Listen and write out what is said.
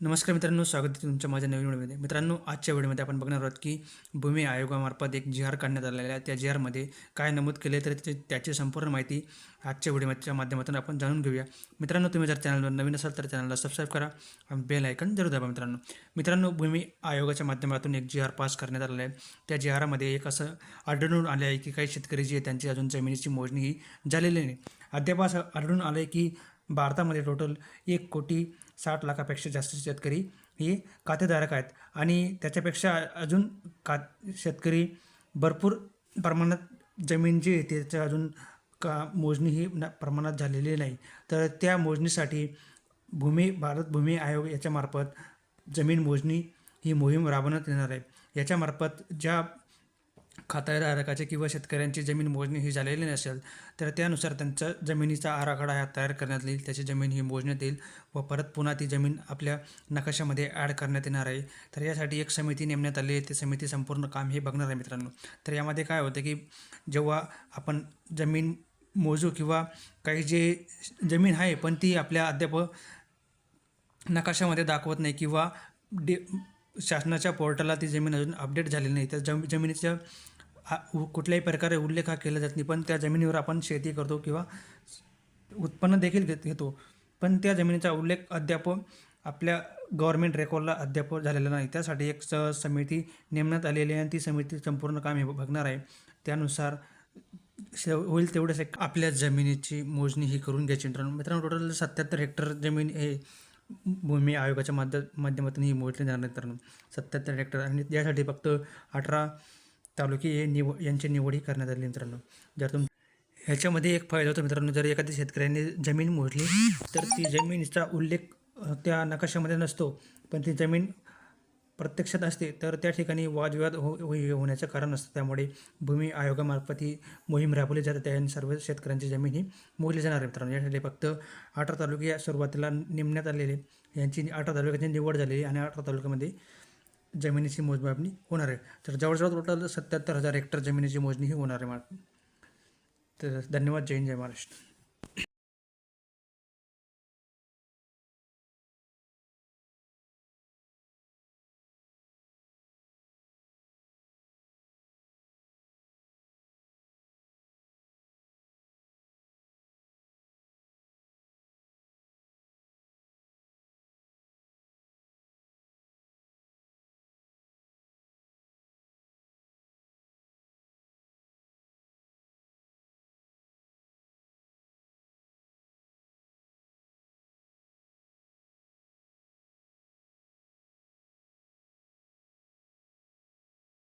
नमस्कार मित्रांनो स्वागत आहे तुमच्या माझ्या नवीन व्हिडिओमध्ये. मित्रांनो आजच्या व्हिडिओमध्ये आपण बघणार आहोत की भूमी आयोगामार्फत एक जी आर काढण्यात आलेला आहे. त्या जी आरमध्ये काय नमूद केले तर त्याची त्याची संपूर्ण माहिती आजच्या व्हिडिओच्या माध्यमातून आपण जाणून घेऊया. मित्रांनो तुम्ही जर चॅनलवर नवीन असाल तर चॅनलला सबस्क्राईब करा आणि बेल आयकन जरूर दाबा मित्रांनो. मित्रांनो भूमी आयोगाच्या माध्यमातून एक जी आर पास करण्यात आलेला आहे. त्या जी आरामध्ये एक असं आढळून आले आहे की काही शेतकरी जे आहे त्यांची अजून जमिनीची मोजणी ही झालेली नाही. अद्याप असं आढळून आलं आहे की भारतामध्ये टोटल एक कोटी साठ लाखापेक्षा जास्त शेतकरी हे खातेधारक आहेत. आणि त्याच्यापेक्षा अजून का शेतकरी भरपूर प्रमाणात जमीन जी आहे त्याचं अजून का मोजणी ही न प्रमाणात झालेली नाही. तर त्या मोजणीसाठी भूमी भारत भूमी आयोग याच्यामार्फत जमीन मोजणी ही मोहीम राबवण्यात येणार आहे. याच्यामार्फत ज्या खातेधारकाचे किंवा शेतकऱ्यांची जमीन मोजणी ही झालेली नसेल तर त्यानुसार त्यांचा जमिनीचा आराखडा हा तयार करण्यात येईल. त्याची जमीन ही मोजण्यात येईल व परत पुन्हा ती जमीन आपल्या नकाशामध्ये ॲड करण्यात येणार आहे. तर यासाठी एक समिती नेमण्यात आली आहे. ती समिती संपूर्ण काम हे बघणार आहे मित्रांनो. तर यामध्ये काय होतं की जेव्हा आपण जमीन मोजू किंवा काही जे जमीन आहे पण ती आपल्या अद्याप नकाशामध्ये दाखवत नाही किंवा डे शासनाच्या पोर्टलला ती जमीन अजून अपडेट झालेली नाही तर जम जमिनीच्या कुठल्याही प्रकारे उल्लेख हा केला जात नाही. पण त्या जमिनीवर आपण शेती करतो किंवा उत्पन्न देखील घेत घेतो. पण त्या जमिनीचा उल्लेख अद्याप आपल्या गव्हर्मेंट रेकॉर्डला अद्याप झालेला नाही. त्यासाठी एक स समिती नेमण्यात आलेली आहे आणि ती समिती संपूर्ण काम हे बघणार आहे. त्यानुसार होईल तेवढंच एक आपल्या जमिनीची मोजणी ही करून घ्यायची. मित्रांनो मित्रांनो टोटल सत्याहत्तर हेक्टर जमीन हे भूमी आयोगाच्या माध्य माध्यमातून ही मोजली जाणार मित्रांनो. सत्याहत्तर हेक्टर आणि यासाठी फक्त अठरा तालुके हे निव यांची निवडही करण्यात आली मित्रांनो. जर तुम ह्याच्यामध्ये एक फायदा होतो मित्रांनो जर एखाद्या शेतकऱ्याने जमीन मोजली तर ती जमिनीचा उल्लेख त्या नकाशामध्ये नसतो. पण ती जमीन प्रत्यक्षात असते तर त्या ठिकाणी वादविवाद हो हो- होण्याचं कारण असतं. त्यामुळे भूमी आयोगामार्फत ही मोहीम राबवली जाते. त्या सर्व शेतकऱ्यांची जमीन ही मोजली जाणार आहे मित्रांनो. यासाठी फक्त अठरा तालुके या सुरुवातीला नेमण्यात आलेले. यांची अठरा तालुक्याची निवड झालेली आणि अठरा तालुक्यामध्ये जमिनीची मोजमापणी होणार आहे. तर जवळजवळ टोटल सत्याहत्तर हजार हेक्टर जमिनीची मोजणी ही होणार आहे. मा तर धन्यवाद. जय हिंद जय महाराष्ट्र.